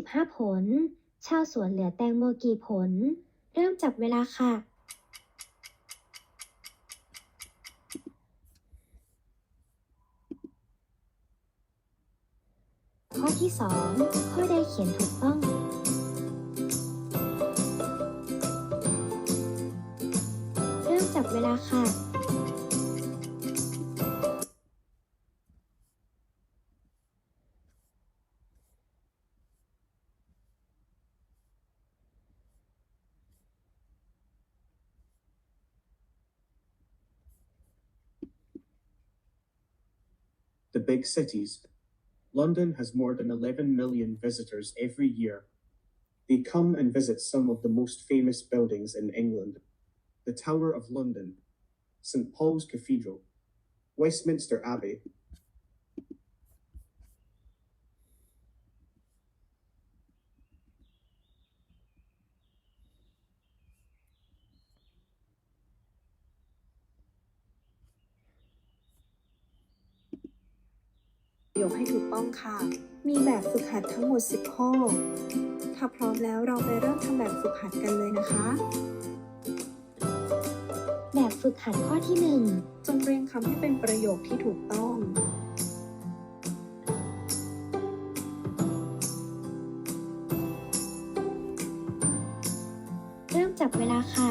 15ผล ชาวสวนเหลือแตงโมกี่ผล เริ่มจับเวลาค่ะ ข้อที่ 2 ข้อใดเขียนถูกต้องเริ่มจับเวลาค่ะ The big cities. London has more than 11 million visitors every year. They come and visit some of the most famous buildings in England the Tower of London, St Paul's Cathedral, Westminster Abbey, โยคให้ถูกต้องค่ะ มีแบบฝึกหัดทั้งหมด 10 ข้อ ถ้าพร้อมแล้วเราไปเริ่มทำแบบฝึกหัดกันเลยนะคะ แบบฝึกหัดข้อที่จงเรียงคำให้เป็นประโยคที่ถูกต้อง1เริ่มจับเวลาค่ะ